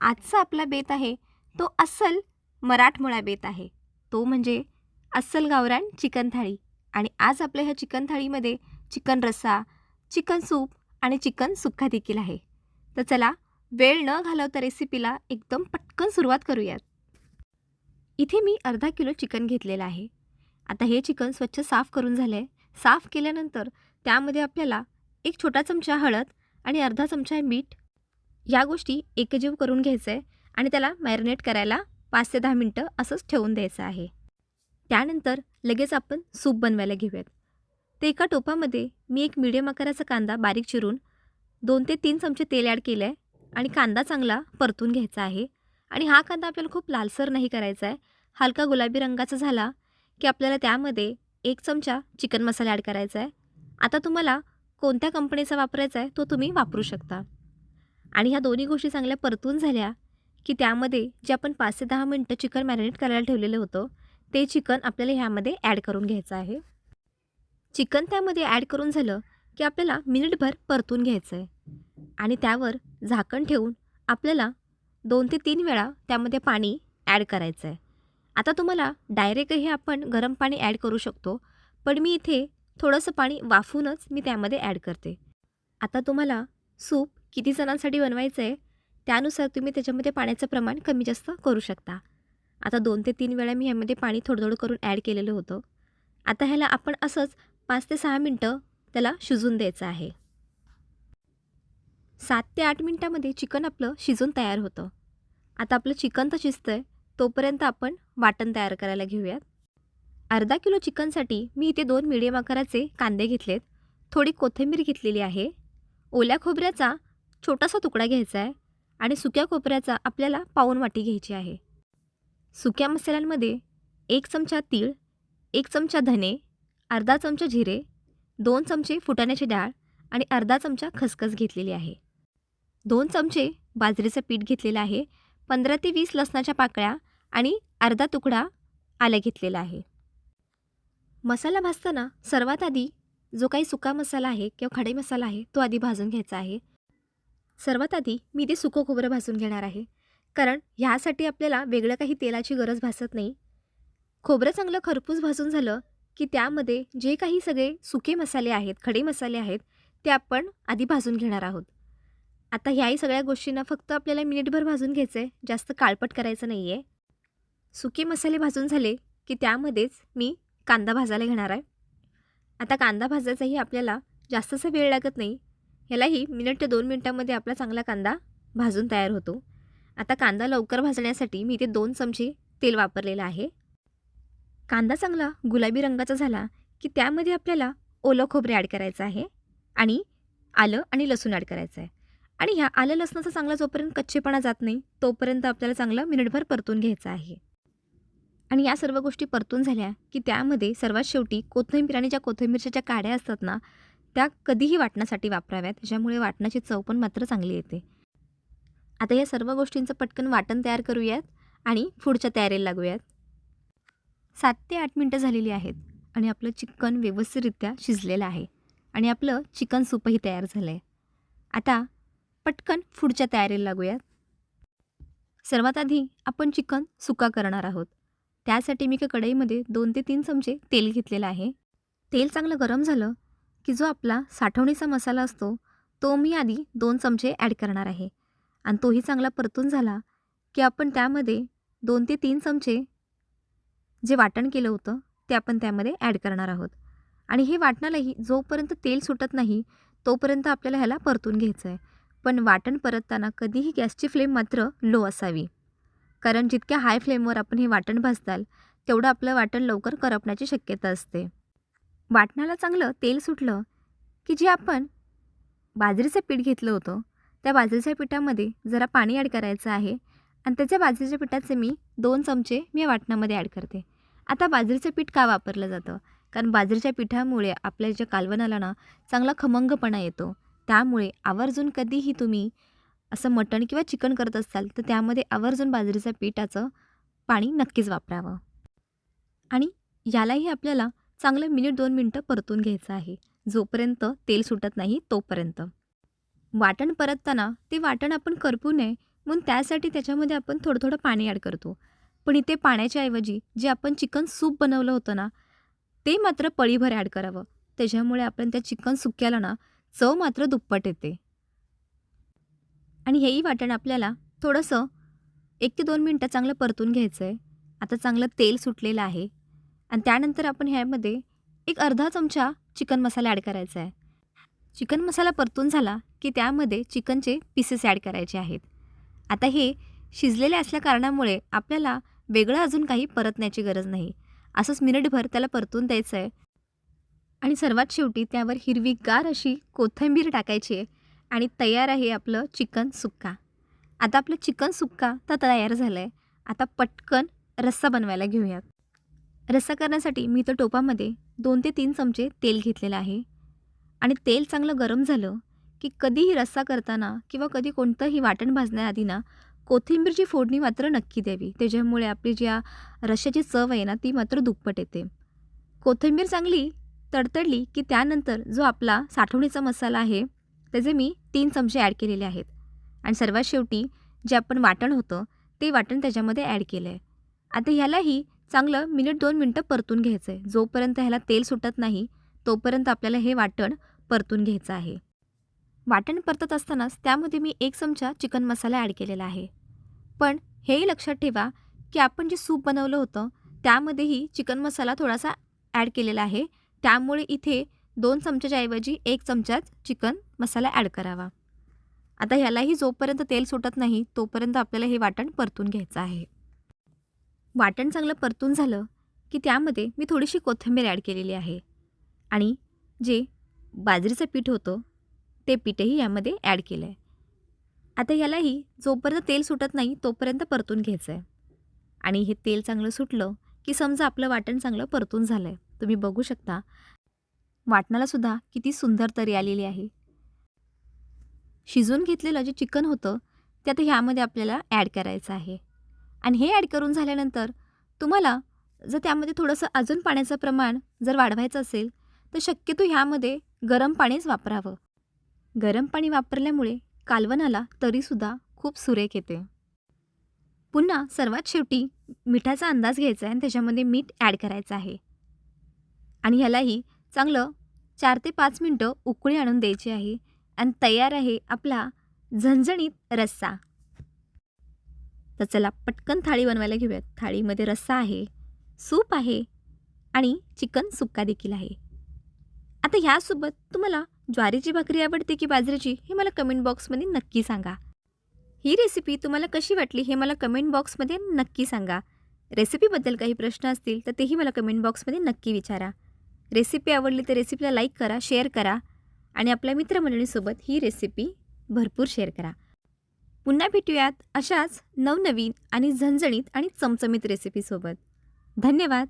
आजचा आपला बेत आहे तो अस्सल मराठमोळा बेत आहे. तो म्हणजे अस्सल गावरान चिकन थाळी आणि आज आपल्या ह्या चिकन थाळीमध्ये चिकन रस्सा चिकन सूप आणि चिकन सुक्का देखील आहे. तर चला वेळ न घालवता रेसिपीला एकदम पटकन सुरुवात करूयात. इथे मी अर्धा किलो चिकन घेतलेलं आहे. आता हे चिकन स्वच्छ साफ करून झालं आहे साफ केल्यानंतर त्यामध्ये आपल्याला एक छोटा चमचा हळद आणि अर्धा चमचा मीठ ह्या गोष्टी एकजीव करून घ्यायचं आहे आणि त्याला मॅरिनेट करायला पाच ते दहा मिनटं असंच ठेवून द्यायचं आहे. त्यानंतर लगेच आपण सूप बनवायला घेऊयात. ते एका टोपामध्ये मी एक मिडियम आकाराचा कांदा बारीक चिरून दोन ते तीन चमचे तेल ॲड केलं आहे आणि कांदा चांगला परतून घ्यायचा आहे. आणि हा कांदा आपल्याला खूप लालसर नाही करायचा आहे हलका गुलाबी रंगाचा झाला की आपल्याला त्यामध्ये एक चमचा चिकन मसाला ॲड करायचा आहे आता तुम्हाला कोणत्या कंपनीचा वापरायचा आहे तो तुम्ही वापरू शकता. आणि ह्या दोन्ही गोष्टी चांगल्या परतून झाल्या की त्यामध्ये जे आपण पाच ते दहा मिनटं चिकन मॅरिनेट करायला ठेवलेलं होतं ते चिकन आपल्याला ह्यामध्ये ॲड करून घ्यायचं आहे. चिकन त्यामध्ये ॲड करून झालं की आपल्याला मिनिटभर परतून घ्यायचं आहे आणि त्यावर झाकण ठेवून आपल्याला दोन ते तीन वेळा त्यामध्ये पाणी ॲड करायचं आहे आता तुम्हाला डायरेक्टही आपण गरम पाणी ॲड करू शकतो पण मी इथे थोडंसं पाणी वाफूनच मी त्यामध्ये ॲड करते. आता तुम्हाला सूप किती जणांसाठी बनवायचं आहे त्यानुसार तुम्ही त्याच्यामध्ये पाण्याचं प्रमाण कमी जास्त करू शकता. आता दोन ते तीन वेळा मी ह्यामध्ये पाणी थोडं थोडं करून ॲड केलेलं होतं. आता ह्याला आपण असंच पाच ते सहा मिनटं त्याला शिजून द्यायचं आहे. सात ते आठ मिनटामध्ये चिकन आपलं शिजून तयार होतं. आता आपलं चिकन तर शिजतं आहे तोपर्यंत आपण वाटण तयार करायला घेऊयात. अर्धा किलो चिकनसाठी मी इथे दोन मिडियम आकाराचे कांदे घेतलेत. थोडी कोथिंबीर घेतलेली आहे. ओल्या खोबऱ्याचा छोटासा तुकडा घ्यायचा आहे आणि सुक्या खोबऱ्याचा आपल्याला पाऊन वाटी घ्यायची आहे. सुक्या मसाल्यांमध्ये एक चमचा तीळ एक चमचा धने अर्धा चमचा जिरे दोन चमचे फुटाण्याची डाळ आणि अर्धा चमचा खसखस घेतलेली आहे. दोन चमचे बाजरीचं पीठ घेतलेलं आहे पंधरा ते वीस लसणाच्या पाकळ्या आणि अर्धा तुकडा आलं घेतलेला आहे. मसाला भाजताना सर्वात आधी जो काही सुका मसाला आहे किंवा खडे मसाला आहे तो आधी भाजून घ्यायचा आहे. सर्वात आधी मी ते सुकं खोबरं भाजून घेणार आहे. कारण ह्यासाठी आपल्याला वेगळं काही तेलाची गरज भासत नाही. खोबरं चांगलं खरपूस भाजून झालं की त्यामध्ये जे काही सगळे सुके मसाले आहेत खडे मसाले आहेत ते आपण आधी भाजून घेणार आहोत. आता ह्याही सगळ्या गोष्टींना फक्त आपल्याला मिनिटभर भाजून घ्यायचं आहे जास्त काळपट करायचं नाही आहे सुके मसाले भाजून झाले की त्यामध्येच मी कांदा भाजायला घेणार आहे. आता कांदा भाजायचाही आपल्याला जास्तसा वेळ लागत नाही ह्यालाही मिनिट ते दोन मिनटामध्ये आपला चांगला कांदा भाजून तयार होतो. आता कांदा लवकर भाजण्यासाठी मी इथे दोन चमचे तेल वापरलेलं आहे. कांदा चांगला गुलाबी रंगाचा झाला की त्यामध्ये आपल्याला ओलं खोबरे ॲड करायचं आहे आणि आलं आणि लसूण ॲड करायचं आहे. आणि ह्या आलं लसणाचा चांगला जोपर्यंत कच्चेपणा जात नाही तोपर्यंत आपल्याला चांगलं मिनिटभर परतून घ्यायचं आहे. आणि या सर्व गोष्टी परतून झाल्या की त्यामध्ये सर्वात शेवटी कोथिंबीर आणि ज्या कोथिंबीरच्या ज्या काड्या असतात ना त्या कधीही वाटण्यासाठी वापराव्यात ज्यामुळे वाटण्याची चव पण मात्र चांगली येते. आता या सर्व गोष्टींचं पटकन वाटण तयार करूयात आणि पुढच्या तयारीला लागूयात. सात ते आठ मिनटं झालेली आहेत आणि आपलं चिकन व्यवस्थितरित्या शिजलेलं आहे आणि आपलं चिकन सूपही तयार झालं आहे आता पटकन पुढच्या तयारीला लागूयात. सर्वात आधी आपण चिकन सुका करणार आहोत. त्यासाठी मी एका कढईमध्ये दोन ते तीन चमचे तेल घेतलेलं आहे. तेल चांगलं गरम झालं की जो आपला साठवणीचा मसाला असतो तो मी आधी दोन चमचे ॲड करणार आहे. आणि तोही चांगला परतून झाला की आपण त्यामध्ये दोन ते तीन चमचे जे वाटण केलं होतं ते आपण त्यामध्ये ॲड करणार आहोत. आणि हे वाटणालाही जोपर्यंत तेल सुटत नाही तोपर्यंत आपल्याला ह्याला परतून घ्यायचं आहे पण वाटण परतताना कधीही गॅसची फ्लेम मात्र लो असावी. कारण जितक्या हाय फ्लेमवर आपण हे वाटण भाजताल तेवढं आपलं वाटण लवकर करपण्याची शक्यता असते. वाटणाला चांगलं तेल सुटलं की जे आपण बाजरीचं पीठ घेतलं होतं त्या बाजरीच्या पिठामध्ये जरा पाणी ॲड करायचं आहे आणि त्याच्या बाजरीच्या पिठाचे मी दोन चमचे मी या वाटणामध्ये ॲड करते. आता बाजरीचं पीठ का वापरलं जातं? कारण बाजरीच्या पिठामुळे आपल्या ज्या कालवणाला ना चांगला खमंगपणा येतो. त्यामुळे आवर्जून कधीही तुम्ही असं मटण किंवा चिकन करत असाल तर त्यामध्ये आवर्जून बाजरीच्या पिठाचं पाणी नक्कीच वापरावं. आणि यालाही आपल्याला चांगलं मिनिट दोन मिनटं परतून घ्यायचं आहे. जोपर्यंत तेल सुटत नाही तोपर्यंत. वाटण परतताना ते वाटण आपण करपू नये म्हणून त्यासाठी त्याच्यामध्ये आपण थोडं थोडं पाणी ॲड करतो. पण इथे पाण्याच्या ऐवजी जे आपण चिकन सूप बनवलं होतं ना ते मात्र पळीभर ॲड करावं. त्याच्यामुळे आपण त्या चिकन सुक्याला ना चव मात्र दुप्पट येते. आणि हेही वाटण आपल्याला थोडंसं एक ते दोन मिनटं चांगलं परतून घ्यायचं आहे आता चांगलं तेल सुटलेलं आहे. आणि त्यानंतर आपण ह्यामध्ये एक अर्धा चमचा चिकन मसाला ॲड करायचा आहे. चिकन मसाला परतून झाला की त्यामध्ये चिकनचे पीसेस ॲड करायचे आहेत. आता हे शिजलेले असल्या कारणामुळे आपल्याला वेगळं अजून काही परतण्याची गरज नाही. असंच मिनिटभर त्याला परतून द्यायचं आहे. आणि सर्वात शेवटी त्यावर हिरवीगार अशी कोथिंबीर टाकायची आहे आणि तयार आहे आपलं चिकन सुक्का. आता आपलं चिकन सुक्का तर तयार झालं आहे आता पटकन रस्सा बनवायला घेऊयात. रस्सा करण्यासाठी मी तर टोपामध्ये दोन ते तीन चमचे तेल घेतलेलं आहे. आणि तेल चांगलं गरम झालं की कधीही रस्सा करताना किंवा कधी कोणतंही वाटण भाजण्याआधी ना कोथिंबीरची फोडणी मात्र नक्की द्यावी. त्याच्यामुळे आपली ज्या रश्श्याची चव आहे ना ती मात्र दुप्पट येते. कोथिंबीर चांगली तडतडली की त्यानंतर जो आपला साठवणीचा मसाला आहे त्याचे मी तीन चमचे ॲड केलेले आहेत. आणि सर्वात शेवटी जे आपण वाटण होतं ते वाटण त्याच्यामध्ये ॲड केलं आहे आता ह्यालाही चांगलं मिनिट दोन मिनटं परतून घ्यायचं आहे जोपर्यंत ह्याला तेल सुटत नाही तोपर्यंत आपल्याला हे वाटण परतून घ्यायचं आहे. वाटण परतत असतानाच त्यामध्ये मी एक चमचा चिकन मसाला ॲड केलेला आहे. पण हेही लक्षात ठेवा की आपण जे सूप बनवलं होतं त्यामध्येही चिकन मसाला थोडासा ॲड केलेला आहे. त्यामुळे इथे दोन चमच्याच्याऐवजी एक चमचाच चिकन मसाला ॲड करावा. आता ह्यालाही जोपर्यंत तेल सुटत नाही तोपर्यंत आपल्याला हे वाटण परतून घ्यायचं आहे. वाटण चांगलं परतून झालं की त्यामध्ये मी थोडीशी कोथिंबीर ॲड केलेली आहे. आणि जे बाजरीचं पीठ होतं ते पीठही यामध्ये ॲड केलं आहे आता ह्यालाही जोपर्यंत तेल सुटत नाही तोपर्यंत परतून घ्यायचं आहे आणि हे तेल चांगलं सुटलं की समजा आपलं वाटण चांगलं परतून झालं आहे तुम्ही बघू शकता वाटणालासुद्धा किती सुंदर तरी आलेली आहे. शिजवून घेतलेलं जे चिकन होतं ते आता ह्यामध्ये आपल्याला ॲड करायचं आहे. आणि हे ॲड करून झाल्यानंतर तुम्हाला जर त्यामध्ये थोडंसं अजून पाण्याचं प्रमाण जर वाढवायचं असेल तर शक्यतो ह्यामध्ये गरम पाणीच वापरावं. गरम पाणी वापरल्यामुळे कालवणाला तरीसुद्धा खूप सुरेख येते. पुन्हा सर्वात शेवटी मिठाचा अंदाज घ्यायचा आहे आणि त्याच्यामध्ये मीठ ॲड करायचं आहे. आणि ह्यालाही चांगलं चार ते पाच मिनटं उकळी आणून द्यायची आहे आणि तयार आहे आपला झणझणीत रस्सा. तर चला पटकन थाळी बनवायला घेऊयात. थाळीमध्ये रस्सा आहे सूप आहे आणि चिकन सुक्का देखील आहे. आता ह्यासोबत तुम्हाला ज्वारीची भाकरी आवडते की बाजरीची हे मला कमेंट बॉक्समध्ये नक्की सांगा. ही रेसिपी तुम्हाला कशी वाटली हे मला कमेंट बॉक्समध्ये नक्की सांगा. रेसिपीबद्दल काही प्रश्न असतील तर तेही मला कमेंट बॉक्समध्ये नक्की विचारा. रेसिपी आवडली तर रेसिपीला लाईक करा शेअर करा आणि आपल्या मित्रमंडळीसोबत ही रेसिपी भरपूर शेअर करा. पुन्हा भेटूयात अशाच नवनवीन आणि झणझणीत आणि चमचमीत रेसिपीसोबत धन्यवाद.